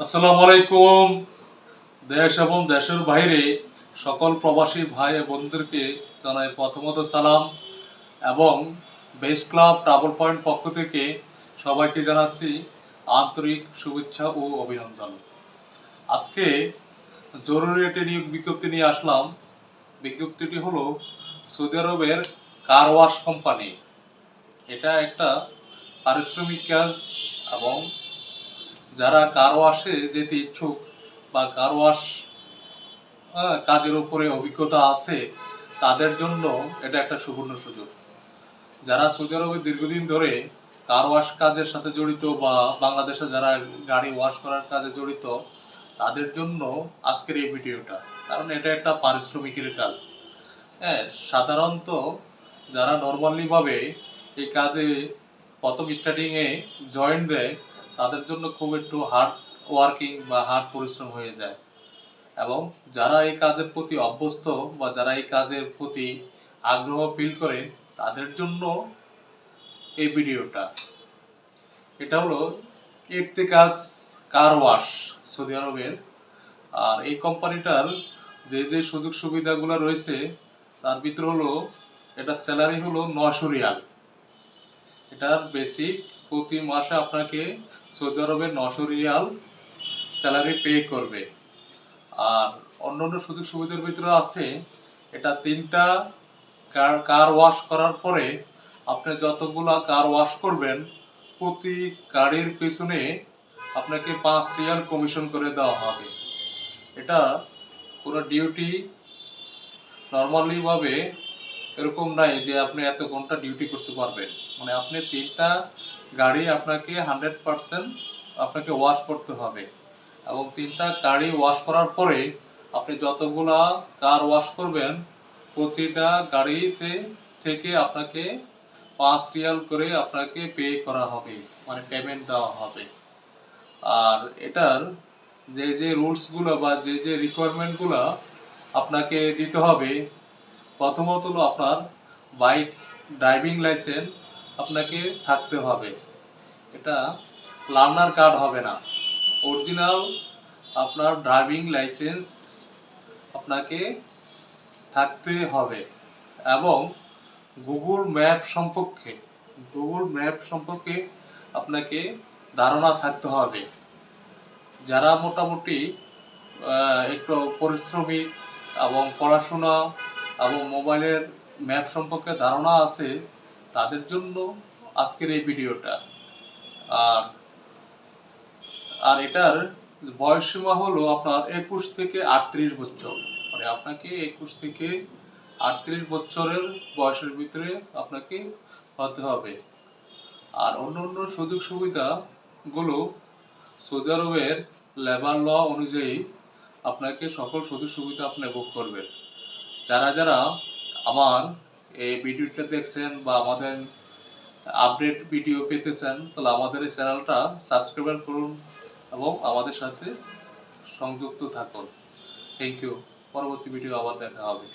আসসালামু আলাইকুম। দেশ এবং দেশের বাইরে সকল প্রবাসী ভাই বন্ধুদেরকে জানাই প্রথমত সালাম এবং বেস ক্লাব ট্রাভেল পয়েন্ট পক্ষ থেকে সবাইকে জানাচ্ছি আন্তরিক শুভেচ্ছা ও অভিনন্দন। আজকে জরুরি একটি নিয়োগ বিজ্ঞপ্তি নিয়ে আসলাম। বিজ্ঞপ্তিটি হলো সৌদি আরবের কার ওয়াশ কোম্পানি। এটা একটা পারিশ্রমিক কাজ এবং যারা কার ওয়াশে যেতে ইচ্ছুক বা কার ওয়াশ কাজের উপরে অভিজ্ঞতা আছে, তাদের জন্য এটা একটা সুবর্ণ সুযোগ। যারা সৌদি আরবে দীর্ঘদিন ধরে কার ওয়াশ কাজের সাথে জড়িত বা বাংলাদেশে যারা গাড়ি ওয়াশ করার কাজে জড়িত, তাদের জন্য আজকের এই ভিডিওটা। কারণ এটা একটা পারিশ্রমিকের কাজ। হ্যাঁ সাধারণত যারা নর্মালি ভাবে এই কাজে প্রথম স্টার্টিং এ জয়েন দেয় তাদের জন্য খুব একটু হার্ড ওয়ার্কিং বা হার্ড পরিশ্রম হয়ে যায়। এবং যারা এই কাজের প্রতি অভ্যস্ত বা যারা এই কাজের প্রতি আগ্রহ ফিল করে, তাদের জন্য এই ভিডিওটা। এটা হলো একটি কাজ কার ওয়াশ সৌদি আরবের। আর এই কোম্পানিটার যে যে সুযোগ সুবিধাগুলো রয়েছে, তার ভিতরে হলো, এটা স্যালারি হলো নশো রিয়াল। এটার বেসিক প্রতি মাসে আপনাকে সৌদি আরবে নশো রিয়াল স্যালারি পে করবে। আর অন্যান্য সুযোগ সুবিধার ভিতরে আছে, এটা তিনটা কার ওয়াশ করার পরে আপনি যতগুলা কার ওয়াশ করবেন, প্রতি গাড়ির পিছনে আপনাকে পাঁচ রিয়াল কমিশন করে দেওয়া হবে। এটা কোনো ডিউটি নর্মালি ভাবে এরকম নাই যে আপনি এত ঘণ্টা ডিউটি করতে পারবেন। মানে আপনি তিনটা গাড়ি আপনাকে হান্ড্রেড পার্সেন্ট আপনাকে ওয়াশ করতে হবে এবং তিনটা গাড়ি ওয়াশ করার পরে আপনি যতগুলা কার ওয়াশ করবেন, প্রতিটা গাড়িতে থেকে আপনাকে পাঁচ রিয়াল করে আপনাকে পে করা হবে মানে পেমেন্ট দেওয়া হবে। আর এটার যে যে রুলসগুলো বা যে যে রিকোয়ারমেন্টগুলো আপনাকে দিতে হবে প্রথমত হলো আপনার বাইক ড্রাইভিং লাইসেন্স আপনাকে থাকতে হবে। এটা লার্নার কার্ড হবে না। অরিজিনাল আপনার ড্রাইভিং লাইসেন্স আপনাকে থাকতে হবে এবং গুগল ম্যাপ সম্পর্কে, গুগল ম্যাপ সম্পর্কে আপনাকে ধারণা থাকতে হবে। যারা মোটামুটি একটু পরিশ্রমী এবং পড়াশোনা এবং মোবাইলের ম্যাপ সম্পর্কে ধারণা আছে, তাদের জন্য আজকের এই ভিডিওটা। আর আর এটার বয়সসীমা হলো আপনার একুশ থেকে আটত্রিশ বছর। মানে আপনাকে একুশ থেকে আটত্রিশ বছরের বয়সের ভিতরে আপনাকে হতে হবে। আর অন্য অন্য সুযোগ সুবিধা গুলো সৌদি আরবের লেবার ল অনুযায়ী আপনাকে সকল সুযোগ সুবিধা আপনি ভোগ করবেন। যারা যারা আমার এই ভিডিওটা দেখছেন বা আমাদের আপডেট ভিডিও পেতেছেন, তাহলে আমাদের এই চ্যানেলটা সাবস্ক্রাইব করুন এবং আমাদের সাথে সংযুক্ত থাকুন। থ্যাংক ইউ পরবর্তী ভিডিও আবার দেখা হবে।